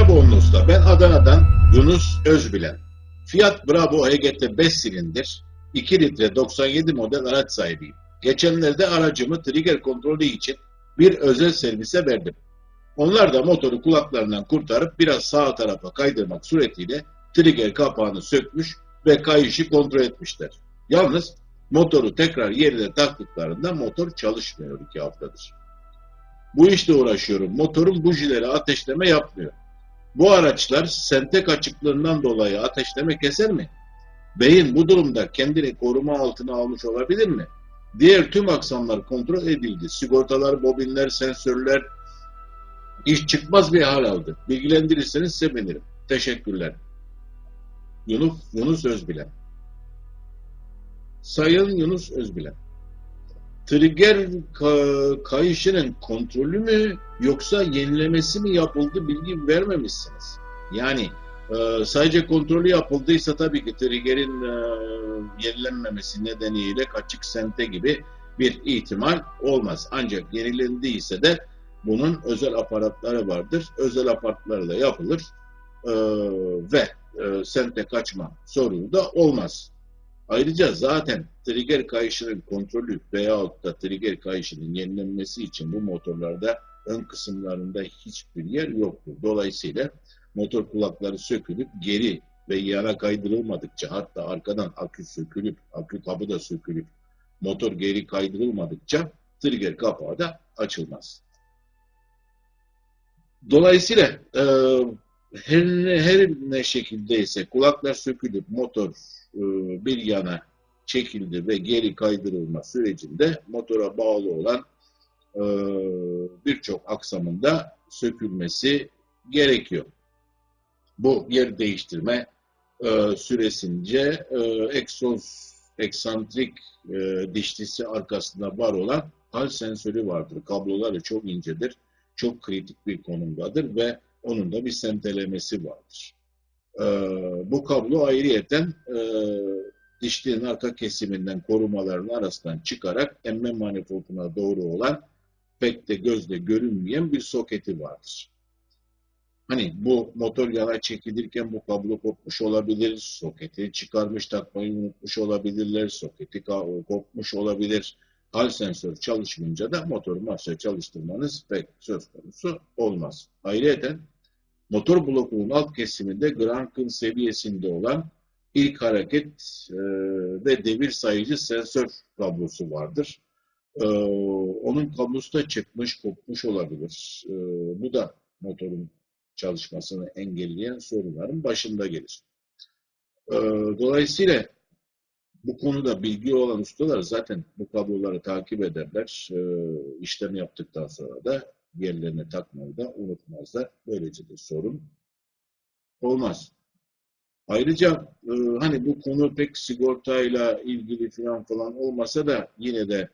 Merhaba Onlu Usta, ben Adana'dan Yunus Özbilen. Fiat Bravo HGT 5 silindir, 2 litre 97 model araç sahibiyim. Geçenlerde aracımı trigger kontrolü için bir özel servise verdim. Onlar da motoru kulaklarından kurtarıp biraz sağ tarafa kaydırmak suretiyle trigger kapağını sökmüş ve kayışı kontrol etmişler. Yalnız motoru tekrar yerine taktıklarında motor çalışmıyor iki haftadır. Bu işle uğraşıyorum. Motorun bujileri ateşleme yapmıyor. Bu araçlar sentek açıklığından dolayı ateşleme keser mi? Beyin bu durumda kendini koruma altına almış olabilir mi? Diğer tüm aksamlar kontrol edildi. Sigortalar, bobinler, sensörler iş çıkmaz bir hal aldı. Bilgilendirirseniz sevinirim. Teşekkürler. Yunus, Yunus Özbilen Sayın Yunus Özbilen Trigger ka- kayışının kontrolü mü yoksa yenilemesi mi yapıldı bilgi vermemişsiniz. Yani e, sadece kontrolü yapıldıysa tabii ki triggerin e, yenilenmemesi nedeniyle kaçık sente gibi bir ihtimal olmaz. Ancak yenilendiyse de bunun özel aparatları vardır. Özel aparatlarla yapılır e, ve sente kaçma sorunu da olmaz. Ayrıca zaten trigger kayışının kontrolü veyahut da trigger kayışının yenilenmesi için bu motorlarda ön kısımlarında hiçbir yer yoktur. Dolayısıyla motor kulakları sökülüp geri ve yana kaydırılmadıkça hatta arkadan akü sökülüp akü kabı da sökülüp motor geri kaydırılmadıkça trigger kapağı da açılmaz. Dolayısıyla e, her, her ne şekildeyse kulaklar sökülüp motor e, bir yana çekildi ve geri kaydırılma sürecinde motora bağlı olan e, birçok aksamında sökülmesi gerekiyor. Bu yer değiştirme e, süresince e, egzoz eksantrik e, dişlisi arkasında var olan hal sensörü vardır. Kabloları çok incedir, çok kritik bir konumdadır ve onun da bir sentelemesi vardır. Ee, bu kablo ayrıyeten e, dişliğin arka kesiminden korumaların arasından çıkarak emme manifolduna doğru olan pek de gözle görünmeyen bir soketi vardır. Hani bu motor yana çekilirken bu kablo kopmuş olabilir, soketi çıkarmış takmayı unutmuş olabilirler, soketi kopmuş olabilir. Hal sensör çalışmayınca da motoru marşa çalıştırmanız pek söz konusu olmaz. Ayrıca motor blokunun alt kesiminde Granken seviyesinde olan ilk hareket e, ve devir sayıcı sensör kablosu vardır. E, onun kablosu da çıkmış, kopmuş olabilir. E, bu da motorun çalışmasını engelleyen sorunların başında gelir. Dolayısıyla bu konuda bilgi olan ustalar zaten bu kabloları takip ederler. E, işlem yaptıktan sonra da yerlerine takmayı da unutmazlar. Böylece de sorun olmaz. Ayrıca e, hani bu konu pek sigortayla ilgili falan falan olmasa da yine de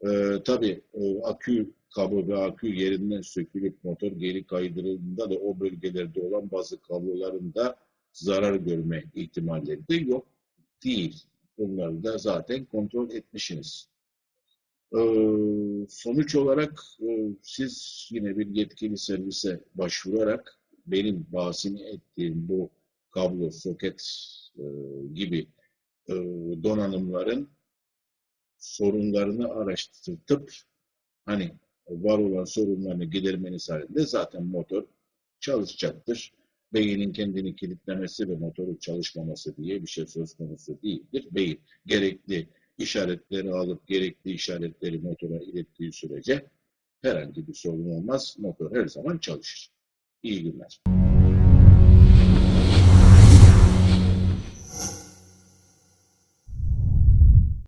e, tabii e, akü kablo ve akü yerinden sökülüp motor geri kaydırıldığında da o bölgelerde olan bazı kabloların da zarar görme ihtimalleri de yok değil. Bunları da zaten kontrol etmişsiniz. Ee, sonuç olarak e, siz yine bir yetkili servise başvurarak benim bahsini ettiğim bu kablo, soket e, gibi e, donanımların sorunlarını araştırtıp hani var olan sorunlarını gidermeniz halinde zaten motor çalışacaktır. Beynin kendini kilitlemesi ve motorun çalışmaması diye bir şey söz konusu değildir. Beyin gerekli işaretleri alıp gerekli işaretleri motora ilettiği sürece herhangi bir sorun olmaz. Motor her zaman çalışır. İyi günler.